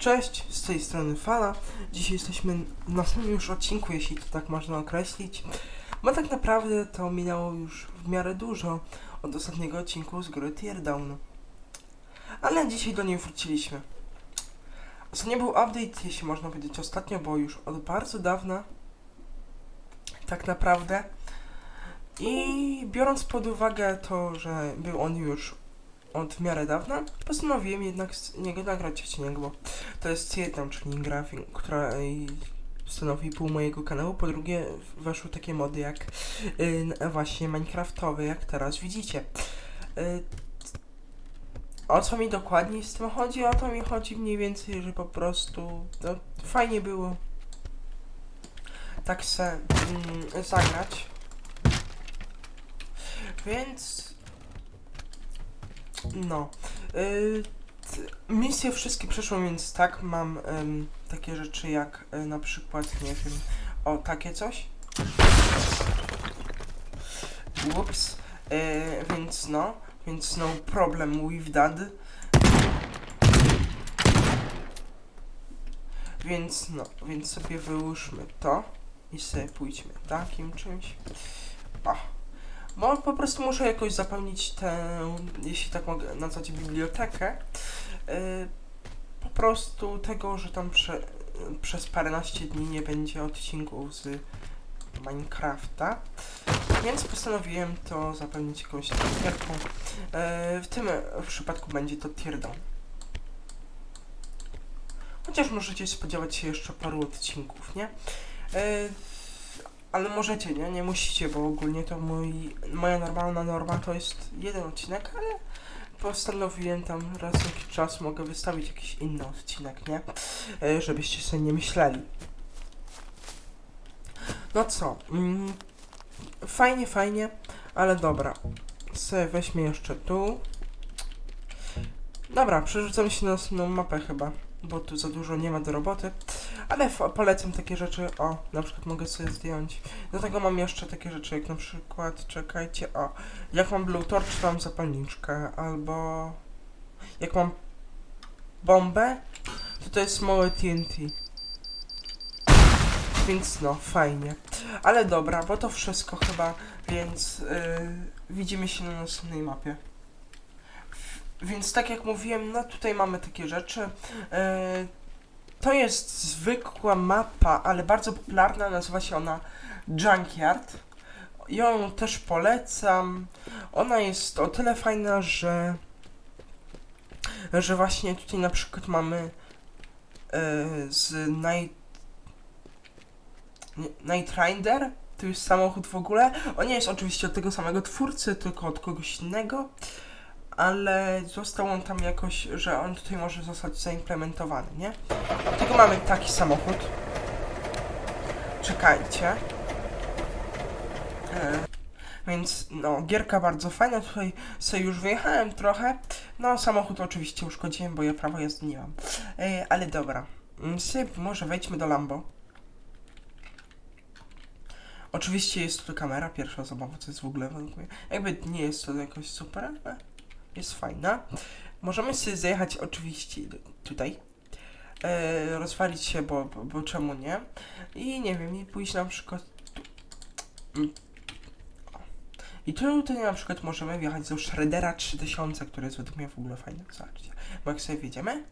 Cześć, z tej strony Fala. Dzisiaj jesteśmy na samym już odcinku, jeśli to tak można określić. Bo tak naprawdę to minęło już w miarę dużo od ostatniego odcinku z gry Teardown. Ale dzisiaj do niej wróciliśmy. Ostatnio był update, jeśli można powiedzieć ostatnio, bo już od bardzo dawna. Tak naprawdę. I biorąc pod uwagę to, że był on już od miarę dawna, postanowiłem jednak z niego nagrać odcinek, bo to jest jedna, czyli gra, która stanowi pół mojego kanału. Po drugie, weszły takie mody jak y, n- właśnie Minecraftowe, jak teraz widzicie. Y, o co mi dokładnie z tym chodzi? O to mi chodzi mniej więcej, że po prostu no, fajnie było tak se mm, zagrać. Więc no. Y, misje wszystkie przeszło, więc tak, mam takie rzeczy jak y, na przykład, nie wiem, o takie coś. Ups. Y, więc no, więc no problem with that. Więc no, więc sobie wyłóżmy to i sobie pójdźmy takim czymś. Bo po prostu muszę jakoś zapełnić tę, jeśli tak mogę nazwać, bibliotekę. Yy, po prostu tego, że tam prze, przez paręnaście dni nie będzie odcinków z Minecrafta. Więc postanowiłem to zapełnić jakąś taką gierką. Yy, w tym przypadku będzie to Teardown. Chociaż możecie spodziewać się jeszcze paru odcinków, nie? Yy, ale możecie, nie? Nie musicie, bo ogólnie to mój, moja normalna norma to jest jeden odcinek, ale postanowiłem tam raz jakiś czas mogę wystawić jakiś inny odcinek, nie? E, żebyście sobie nie myśleli. No co? Mm, fajnie, fajnie, ale dobra. Se weźmy jeszcze tu. Dobra, przerzucam się na następną mapę chyba, bo tu za dużo nie ma do roboty. Ale polecam takie rzeczy, o, na przykład mogę sobie zdjąć. Do tego mam jeszcze takie rzeczy, jak na przykład, czekajcie, o, jak mam blue torch, to mam zapalniczkę, albo jak mam bombę, to to jest małe TNT. Więc no, fajnie. Ale dobra, bo to wszystko chyba, więc yy, widzimy się na następnej mapie. Więc tak jak mówiłem, no tutaj mamy takie rzeczy. Yy, to jest zwykła mapa, ale bardzo popularna, nazywa się ona Junkyard. Ją też polecam. Ona jest o tyle fajna, że że właśnie tutaj na przykład mamy e, z Night Night Rider. To jest samochód w ogóle. On nie jest oczywiście od tego samego twórcy, tylko od kogoś innego. Ale został on tam jakoś, że on tutaj może zostać zaimplementowany, nie? Dlatego mamy taki samochód. Czekajcie. E, więc no, gierka bardzo fajna. Tutaj sobie już wyjechałem trochę. No, samochód oczywiście uszkodziłem, bo ja prawo jazdy nie mam. E, ale dobra. Mm, Syp, może wejdźmy do Lambo. Oczywiście jest tu kamera pierwsza osobowa, co jest w ogóle. Jakby nie jest to jakoś super, ale jest fajna. Możemy sobie zjechać oczywiście tutaj. E, rozwalić się, bo, bo, bo czemu nie? I nie wiem, i pójść na przykład tu. Mm. I tu tutaj na przykład możemy wjechać do Shreddera 3000, który jest według mnie w ogóle fajny. Zobaczcie. Bo jak sobie wjedziemy,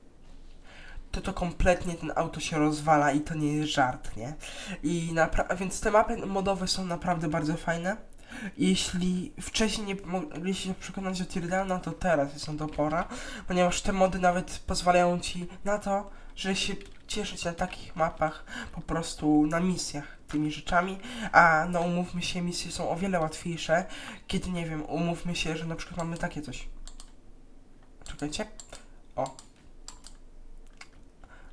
to to kompletnie ten auto się rozwala i to nie jest żart, nie? I więc te mapy modowe są naprawdę bardzo fajne. Jeśli wcześniej nie mogliście się przekonać do Teardowna, to teraz jest to pora, ponieważ te mody nawet pozwalają ci na to, że się cieszyć na takich mapach po prostu na misjach tymi rzeczami, a no umówmy się, misje są o wiele łatwiejsze, kiedy nie wiem, umówmy się, że na przykład mamy takie coś. Czekajcie. O.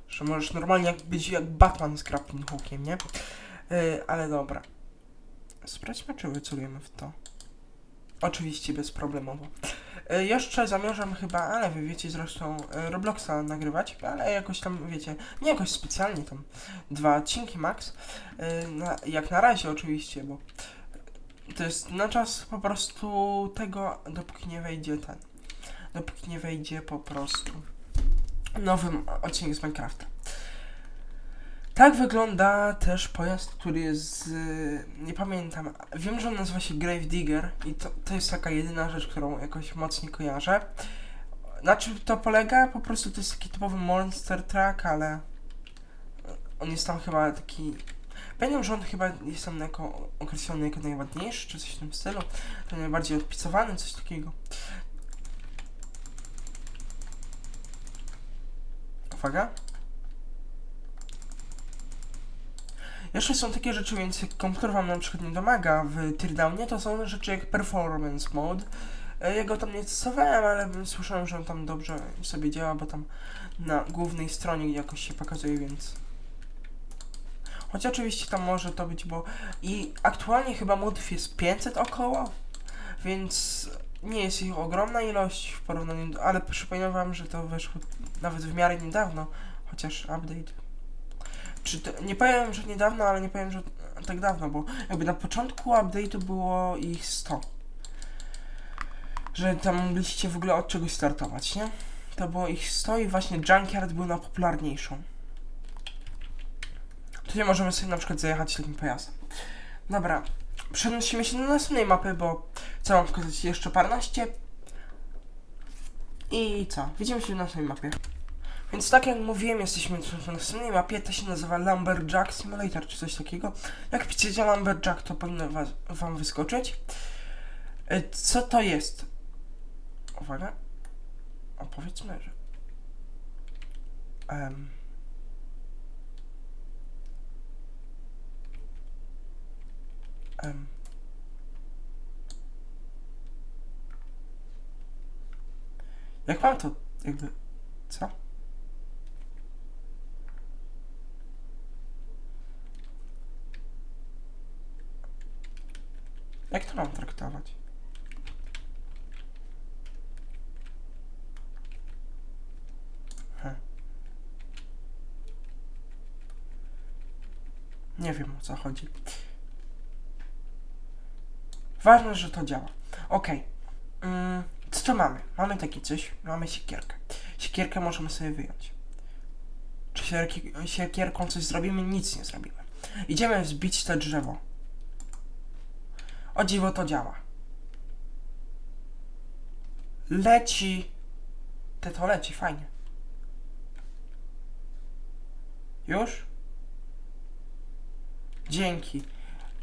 Że możesz normalnie być jak Batman z grappling hookiem, nie? Yy, ale dobra. Sprawdźmy, czy wycelujemy w to. Oczywiście bezproblemowo. E, jeszcze zamierzam chyba, ale wy wiecie zresztą, e, Robloxa nagrywać, ale jakoś tam, wiecie, nie jakoś specjalnie tam, dwa odcinki max, e, jak na razie oczywiście, bo to jest na czas po prostu tego, dopóki nie wejdzie ten, dopóki nie wejdzie po prostu nowym odcinku z Minecrafta. Tak wygląda też pojazd, który jest nie pamiętam, wiem, że on nazywa się Grave Digger i to, to jest taka jedyna rzecz, którą jakoś mocniej kojarzę. Na czym to polega? Po prostu to jest taki typowy monster truck, ale on jest tam chyba taki... Pamiętam, że on chyba jest tam jako, określony jako najładniejszy, czy coś w tym stylu. To najbardziej odpisowany, coś takiego. Uwaga. Jeszcze są takie rzeczy, więc jak komputer wam na przykład nie domaga w teardownie, to są rzeczy jak performance mode. E, Ja go tam nie testowałem, ale słyszałem, że on tam dobrze sobie działa, bo tam na głównej stronie jakoś się pokazuje, więc... Choć oczywiście tam może to być, bo... I aktualnie chyba modów jest 500 około, więc nie jest ich ogromna ilość w porównaniu do... Ale przypominam wam, że to weszło nawet w miarę niedawno, chociaż update... Czy nie powiem, że niedawno, ale nie powiem, że tak dawno, bo jakby na początku update'u było ich 100. Że tam mogliście w ogóle od czegoś startować, nie? To było ich 100 i właśnie Junkyard był na popularniejszą. Tutaj możemy sobie na przykład zajechać takim pojazdem. Dobra, przenosimy się do następnej mapy, bo chcę wam pokazać jeszcze paręnaście. I co? Widzimy się w następnej mapie. Więc tak jak mówiłem, jesteśmy na następnej mapie, to się nazywa Lumberjack Simulator, czy coś takiego. Jak piszecie Lumberjack, to powinno was, wam wyskoczyć. E, Co to jest? Uwaga. O, powiedzmy, że... Em. Em. Jak mam to jakby... Co? Jak to mam traktować? Nie wiem o co chodzi. Ważne, że to działa. Okej. Mm, co to mamy? Mamy takie coś. Mamy siekierkę. Siekierkę możemy sobie wyjąć. Czy siekierką coś zrobimy? Nic nie zrobimy. Idziemy zbić to drzewo. O dziwo to działa. Leci. Te to leci, fajnie. Już? Dzięki.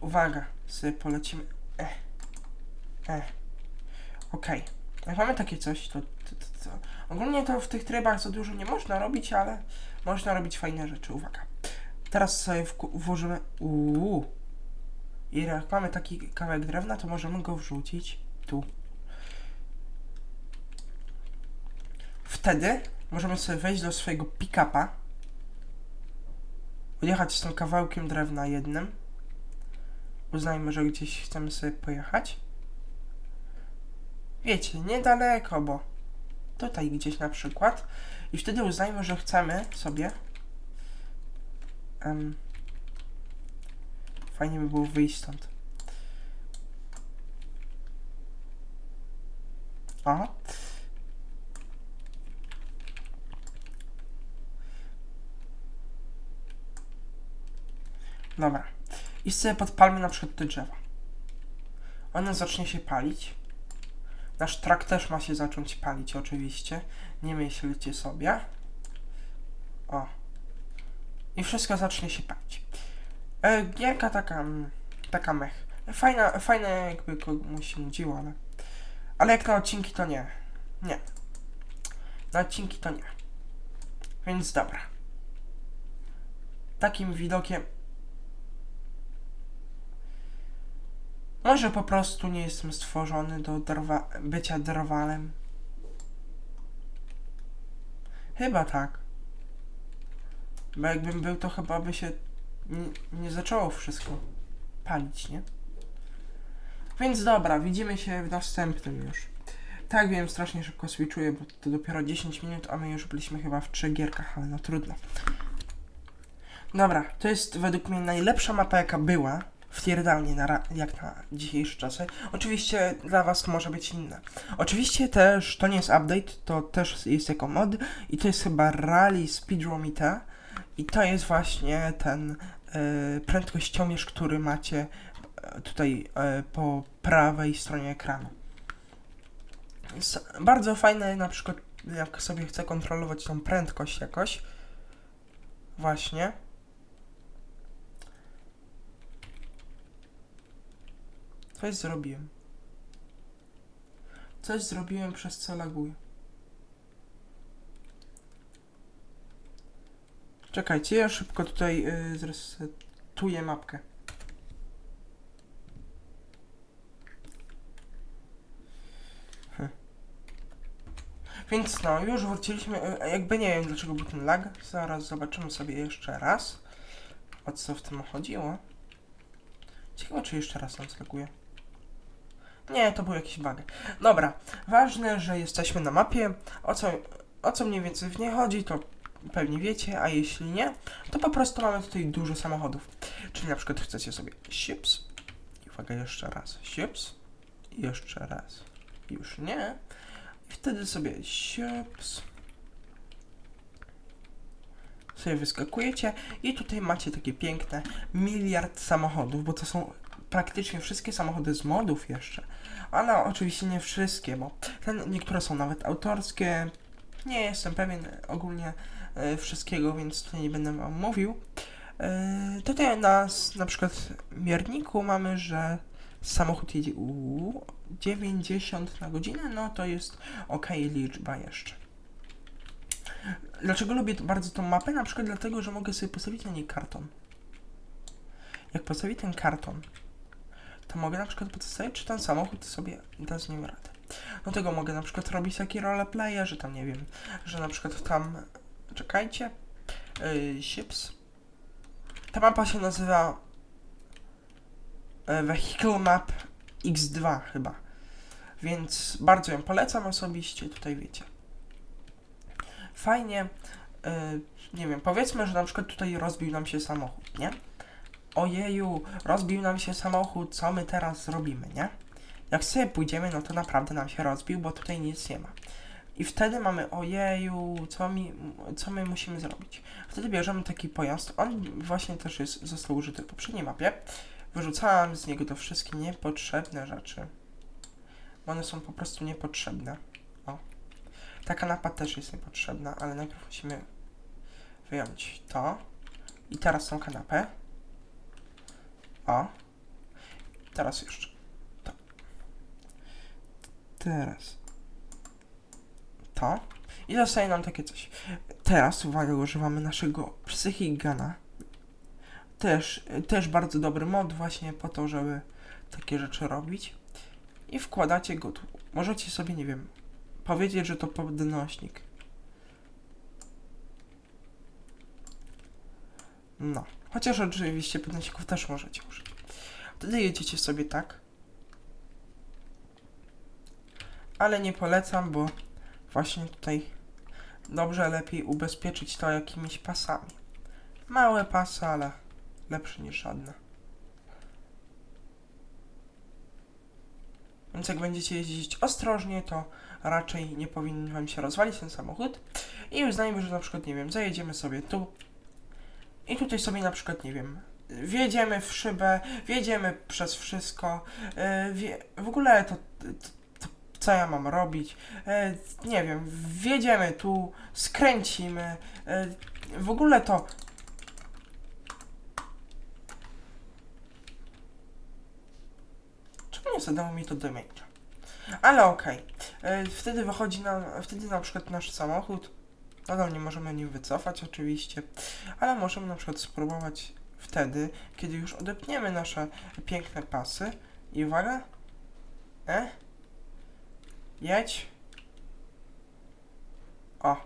Uwaga, sobie polecimy. Eh. Eh. Okej. Jak mamy takie coś, to, to, to, to... Ogólnie to w tych trybach za dużo nie można robić, ale można robić fajne rzeczy. Uwaga. Teraz sobie włożymy... Uuu. I jak mamy taki kawałek drewna, to możemy go wrzucić tu. Wtedy możemy sobie wejść do swojego pick-upa, odjechać z tym kawałkiem drewna jednym. Uznajmy, że gdzieś chcemy sobie pojechać. Wiecie, niedaleko, bo tutaj gdzieś na przykład. I wtedy uznajmy, że chcemy sobie. em, Fajnie by było wyjść stąd. Aha. Dobra. I sobie podpalmy na przykład te drzewa. Ono zacznie się palić. Nasz trak też ma się zacząć palić oczywiście. Nie myślcie sobie. O. I wszystko zacznie się palić. E, gierka taka, mm, taka mech. Fajna, fajne jakby komuś się nudziło, ale... Ale jak na odcinki to nie. Nie. Na odcinki to nie. Więc dobra. Takim widokiem... Może po prostu nie jestem stworzony do drwa, bycia drwalem. Chyba tak. Bo jakbym był, to chyba by się nie, nie zaczęło wszystko palić, nie? Więc dobra, widzimy się w następnym już. Tak wiem, strasznie szybko switchuję, bo to dopiero 10 minut, a my już byliśmy chyba w trzech gierkach, ale no trudno. Dobra, to jest według mnie najlepsza mapa jaka była w teardownie na, jak na dzisiejsze czasy. Oczywiście dla was to może być inne. Oczywiście też to nie jest update, to też jest jako mod i to jest chyba Rally Speedromita i to jest właśnie ten prędkościomierz, który macie e, tutaj e, po prawej stronie ekranu. Jest bardzo fajne na przykład jak sobie chcę kontrolować tą prędkość jakoś. Właśnie. Coś zrobiłem. Coś zrobiłem przez co laguje. Czekajcie, ja szybko tutaj yy, zresetuję mapkę. Hm. Więc no, już wróciliśmy. y, Jakby nie wiem dlaczego był ten lag. Zaraz zobaczymy sobie jeszcze raz. O co w tym chodziło. Ciekawe czy jeszcze raz nam zlaguje. Nie, to był jakiś bug. Dobra, ważne, że jesteśmy na mapie. O co, o co mniej więcej w niej chodzi, to pewnie wiecie, a jeśli nie, to po prostu mamy tutaj dużo samochodów. Czyli na przykład chcecie sobie sips. I uwaga, jeszcze raz. Sips. I jeszcze raz. Już nie. I wtedy sobie sips. Sobie wyskakujecie i tutaj macie takie piękne miliard samochodów, bo to są praktycznie wszystkie samochody z modów jeszcze. Ale oczywiście nie wszystkie, bo ten, niektóre są nawet autorskie. Nie jestem pewien ogólnie wszystkiego, więc tutaj nie będę wam mówił. E, tutaj na, na przykład mierniku mamy, że samochód jedzie u 90 na godzinę, no to jest ok liczba jeszcze. Dlaczego lubię bardzo tą mapę? Na przykład dlatego, że mogę sobie postawić na niej karton. Jak postawię ten karton, to mogę na przykład postawić, czy ten samochód sobie da z nim radę. Do tego mogę na przykład robić takie roleplaye, że tam nie wiem, że na przykład tam, czekajcie, yy, Ships. Ta mapa się nazywa e, Vehicle Map X2 chyba. Więc bardzo ją polecam osobiście, tutaj wiecie. Fajnie, e, nie wiem, powiedzmy, że na przykład tutaj rozbił nam się samochód, nie? Ojeju, rozbił nam się samochód, co my teraz zrobimy, nie? Jak sobie pójdziemy, no to naprawdę nam się rozbił, bo tutaj nic nie ma. I wtedy mamy, ojeju, co, mi, co my musimy zrobić? Wtedy bierzemy taki pojazd, on właśnie też jest, został użyty w poprzedniej mapie. Wyrzucałam z niego to wszystkie niepotrzebne rzeczy. One są po prostu niepotrzebne. O. Ta kanapa też jest niepotrzebna, ale najpierw musimy wyjąć to. I teraz tą kanapę. O. Teraz jeszcze. To. Teraz. To. I zostaje nam takie coś. Teraz, uwaga, używamy naszego Psychigana. Też, też bardzo dobry mod właśnie po to, żeby takie rzeczy robić. I wkładacie go tu. Możecie sobie, nie wiem, powiedzieć, że to podnośnik. No. Chociaż oczywiście podnośników też możecie użyć. Wtedy jedziecie sobie tak. Ale nie polecam, bo właśnie tutaj dobrze lepiej ubezpieczyć to jakimiś pasami. Małe pasy, ale lepsze niż żadne. Więc jak będziecie jeździć ostrożnie, to raczej nie powinien wam się rozwalić ten samochód. I uznajmy, że na przykład, nie wiem, zajedziemy sobie tu i tutaj sobie na przykład, nie wiem, wjedziemy w szybę, wjedziemy przez wszystko, yy, w ogóle to, to co ja mam robić, yy, nie wiem, wjedziemy tu, skręcimy, yy, w ogóle to Czemu nie zadało mi to damage'a? Ale okej. E, Wtedy wychodzi nam, wtedy na przykład nasz samochód, nadal nie możemy nim wycofać oczywiście, ale możemy na przykład spróbować wtedy, kiedy już odepniemy nasze piękne pasy. I uwaga, e, jedź, o,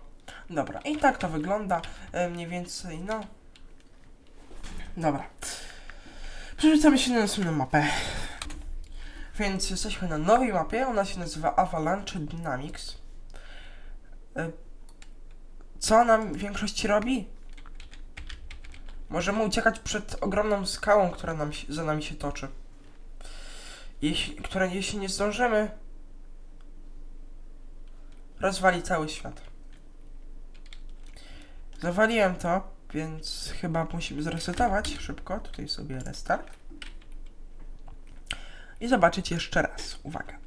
dobra, i tak to wygląda e, mniej więcej, no, dobra, przerzucamy się na następną mapę. Więc jesteśmy na nowej mapie, ona się nazywa Avalanche Dynamics. Y, Co nam w większości robi? Możemy uciekać przed ogromną skałą, która nam za nami się toczy. Jeśli, która jeśli nie zdążymy, rozwali cały świat. Zawaliłem to, więc chyba musimy zresetować szybko. Tutaj sobie restart. I zobaczyć jeszcze raz. Uwaga.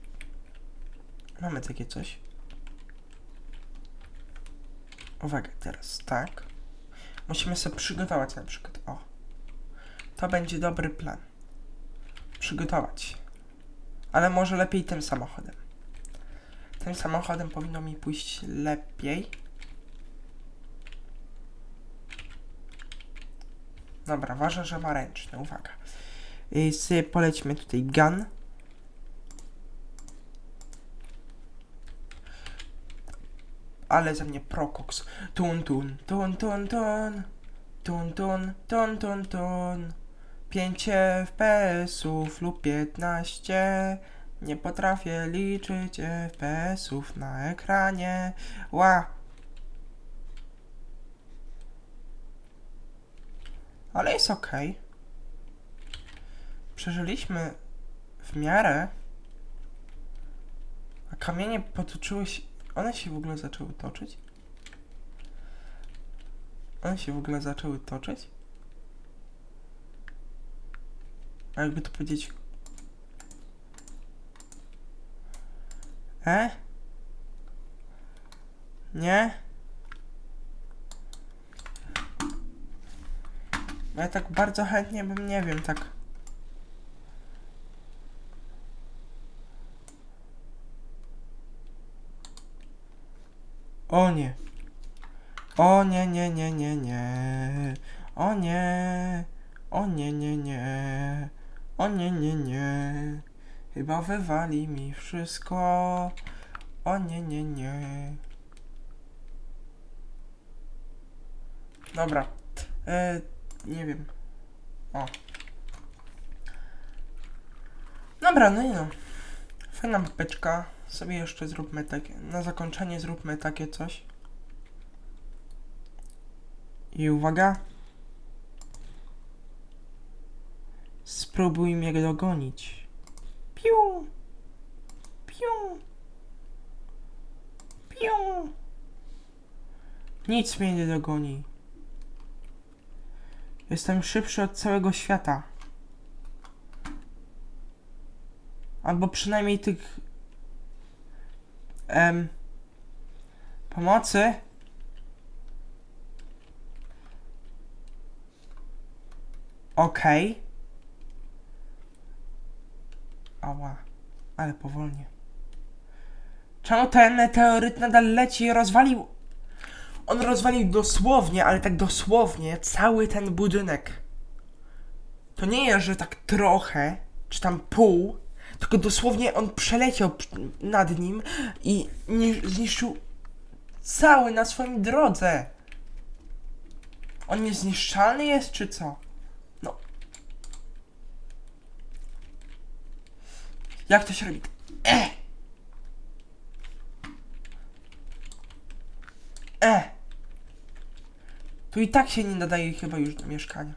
Mamy takie coś. Uwaga, teraz tak. Musimy sobie przygotować na przykład. O. To będzie dobry plan. Przygotować. Ale może lepiej tym samochodem. Tym samochodem powinno mi pójść lepiej. Dobra, ważne, że ma ręczny. Uwaga. Sobie polećmy tutaj gun. Ale ze mnie prokoks. Tun tun, tun tun tun. Tun tun, tun tun tun. 5 FPS-ów lub 15. Nie potrafię liczyć FPS-ów na ekranie. Ła! Ale jest ok. Przeżyliśmy w miarę. A kamienie potoczyły się. One się w ogóle zaczęły toczyć? One się w ogóle zaczęły toczyć? A jakby to powiedzieć. E? Nie? Ja tak bardzo chętnie bym, nie wiem, tak. O nie. O nie, nie, nie, nie, nie. O nie. O nie, nie, nie. O nie, nie, nie. Chyba wywali mi wszystko. O nie, nie, nie. Dobra. E, nie wiem. O. Dobra, no i no. Fajna beczka. Sobie jeszcze zróbmy takie. Na zakończenie zróbmy takie coś. I uwaga. Spróbuj mnie dogonić. Piu. Piu. Piu. Nic mnie nie dogoni. Jestem szybszy od całego świata. Albo przynajmniej tych. Em. Pomocy. Okej. Ała. Ale powolnie. Czemu ten meteoryt nadal leci i rozwalił? On rozwalił dosłownie, ale tak dosłownie cały ten budynek. To nie jest, że tak trochę, czy tam pół, tylko dosłownie on przeleciał nad nim i ni- zniszczył cały na swoim drodze. On niezniszczalny jest, czy co? Jak to się robi? E! E! Tu i tak się nie nadaje chyba już do mieszkania.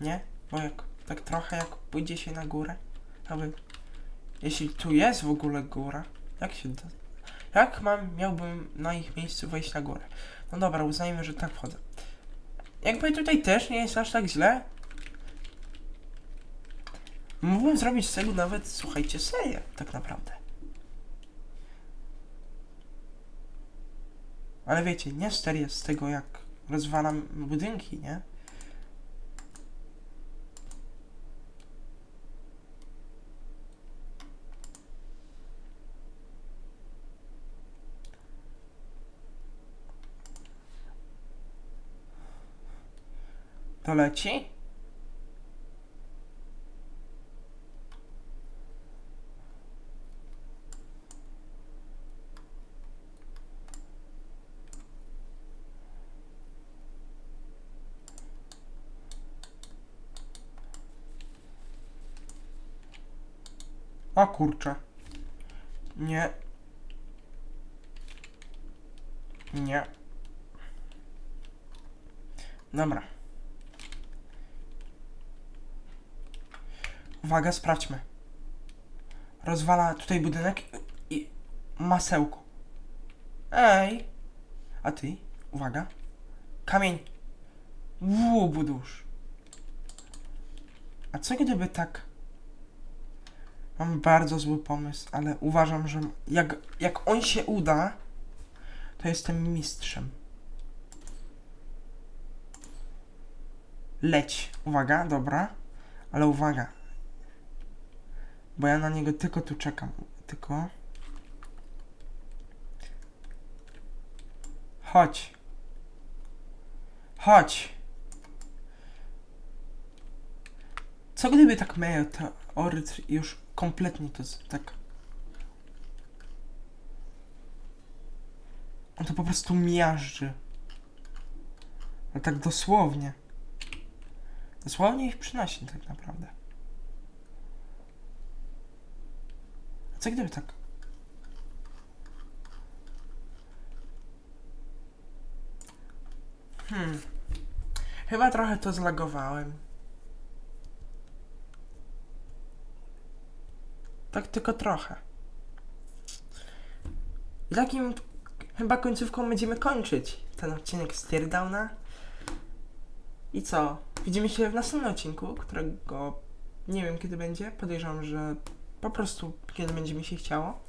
Nie? Bo jak tak trochę jak pójdzie się na górę, aby jeśli tu jest w ogóle góra, jak się da, jak mam, miałbym na ich miejscu wejść na górę? No dobra, uznajmy, że tak wchodzę. Jakby tutaj też nie jest aż tak źle. Mógłbym zrobić z tego nawet, słuchajcie, serię, tak naprawdę. Ale wiecie, nie serię z tego, jak rozwalam budynki, nie? To leci? O kurczę. Nie. Nie. Dobra. Uwaga, sprawdźmy. Rozwala tutaj budynek i masełko. Ej! A ty? Uwaga. Kamień. Wuu, budusz. A co gdyby tak... Mam bardzo zły pomysł, ale uważam, że jak, jak on się uda, to jestem mistrzem. Leć. Uwaga, dobra. Ale uwaga. Bo ja na niego tylko tu czekam. Tylko... Chodź. Chodź. Co gdyby tak meteoryt już kompletnie to z- tak... On to po prostu miażdży. Ale tak dosłownie. Dosłownie ich przynosi tak naprawdę. A co gdyby tak? Hmm. Chyba trochę to zlagowałem. Tak tylko trochę. I takim chyba końcówką będziemy kończyć ten odcinek z Teardowna. I co? Widzimy się w następnym odcinku, którego nie wiem kiedy będzie. Podejrzewam, że po prostu kiedy będzie mi się chciało.